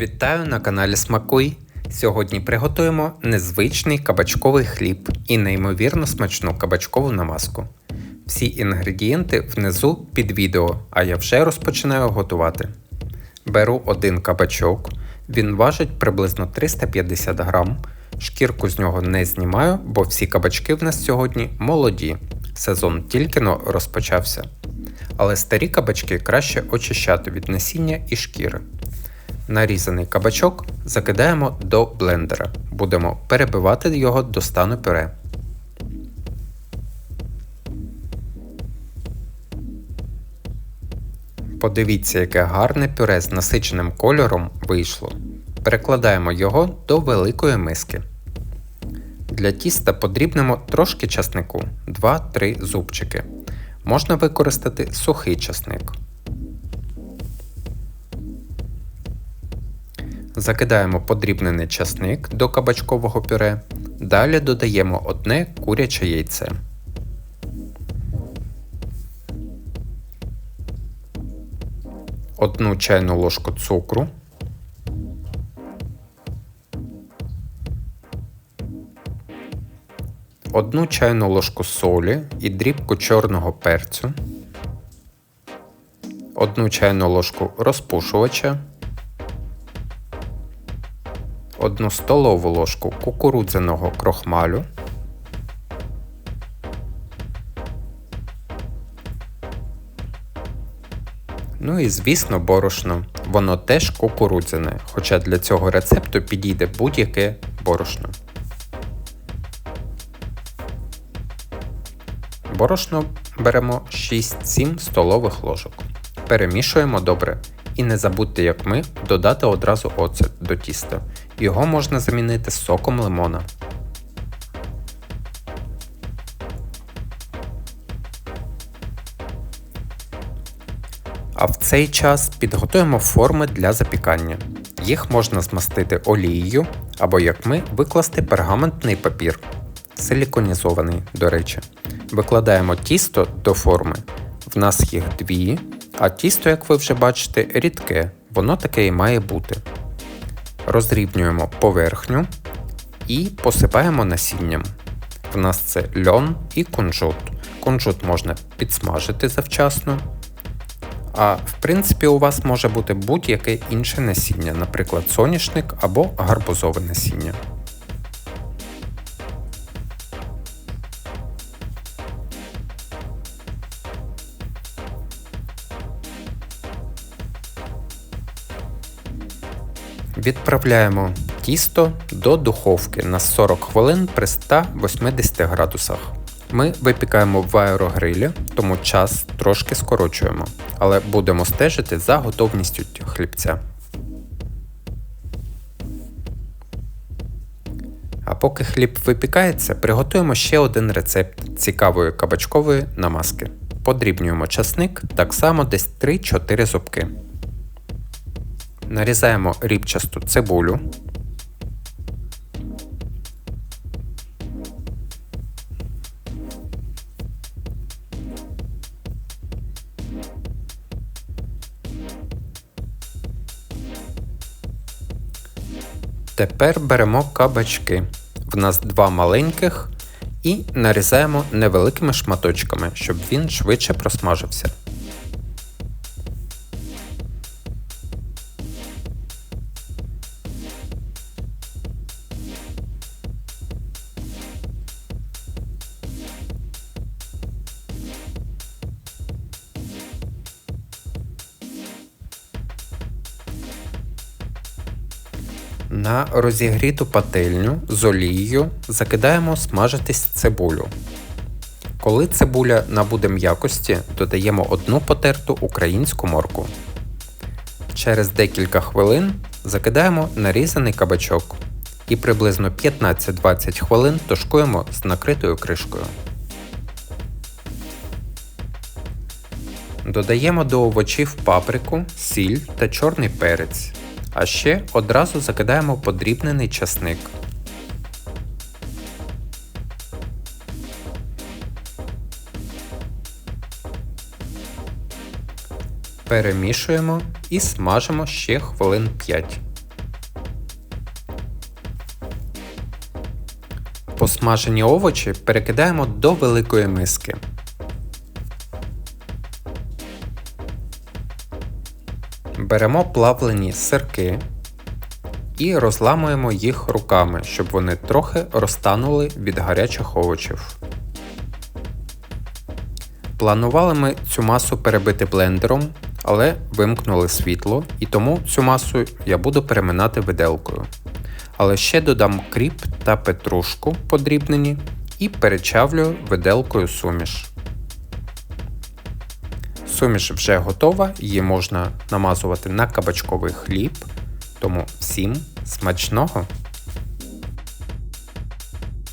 Вітаю на каналі Смакуй. Сьогодні приготуємо незвичний кабачковий хліб і неймовірно смачну кабачкову намазку. Всі інгредієнти внизу під відео, а я вже розпочинаю готувати. Беру один кабачок, він важить приблизно 350 грам. Шкірку з нього не знімаю, бо всі кабачки в нас сьогодні молоді. Сезон тільки но розпочався. Але старі кабачки краще очищати від насіння і шкіри. Нарізаний кабачок закидаємо до блендера. Будемо перебивати його до стану пюре. Подивіться, яке гарне пюре з насиченим кольором вийшло. Перекладаємо його до великої миски. Для тіста подрібнемо трошки часнику 2-3 зубчики. Можна використати сухий часник. Закидаємо подрібнений часник до кабачкового пюре. Далі додаємо одне куряче яйце. Одну чайну ложку цукру. Одну чайну ложку солі і дрібку чорного перцю. Одну чайну ложку розпушувача. 1 столову ложку кукурудзяного крохмалю, Ну і звісно борошно. Воно теж кукурудзяне, хоча для цього рецепту підійде будь-яке борошно. Борошно беремо 6-7 столових ложок. Перемішуємо добре. І не забудьте, як ми, додати одразу оцет до тіста. Його можна замінити соком лимона. А в цей час підготуємо форми для запікання. Їх можна змастити олією або, як ми, викласти пергаментний папір, силіконізований, до речі. Викладаємо тісто до форми. В нас їх дві, а тісто, як ви вже бачите, рідке, воно таке і має бути. Розрівнюємо поверхню і посипаємо насінням. В нас це льон і кунжут. Кунжут можна підсмажити завчасно. А в принципі, у вас може бути будь-яке інше насіння, наприклад, соняшник або гарбузове насіння. Відправляємо тісто до духовки на 40 хвилин при 180 градусах. Ми випікаємо в аерогрилі, тому час трошки скорочуємо, але будемо стежити за готовністю хлібця. А поки хліб випікається, приготуємо ще один рецепт цікавої кабачкової намазки. Подрібнюємо часник так само десь 3-4 зубки. Нарізаємо рібчасту цибулю. Тепер беремо кабачки. В нас два маленьких і нарізаємо невеликими шматочками, щоб він швидше просмажився. На розігріту пательню з олією закидаємо смажитись цибулю. Коли цибуля набуде м'якості, додаємо одну потерту українську морку. Через декілька хвилин закидаємо нарізаний кабачок і приблизно 15-20 хвилин тушкуємо з накритою кришкою. Додаємо до овочів паприку, сіль та чорний перець. А ще одразу закидаємо подрібнений часник. Перемішуємо і смажимо ще хвилин 5. Посмажені овочі перекидаємо до великої миски. Беремо плавлені сирки і розламуємо їх руками, щоб вони трохи розтанули від гарячих овочів. Планували ми цю масу перебити блендером, але вимкнули світло, і тому цю масу я буду переминати виделкою. Але ще додам кріп та петрушку подрібнені і перечавлю виделкою суміш. Суміш вже готова, її можна намазувати на кабачковий хліб. Тому всім смачного!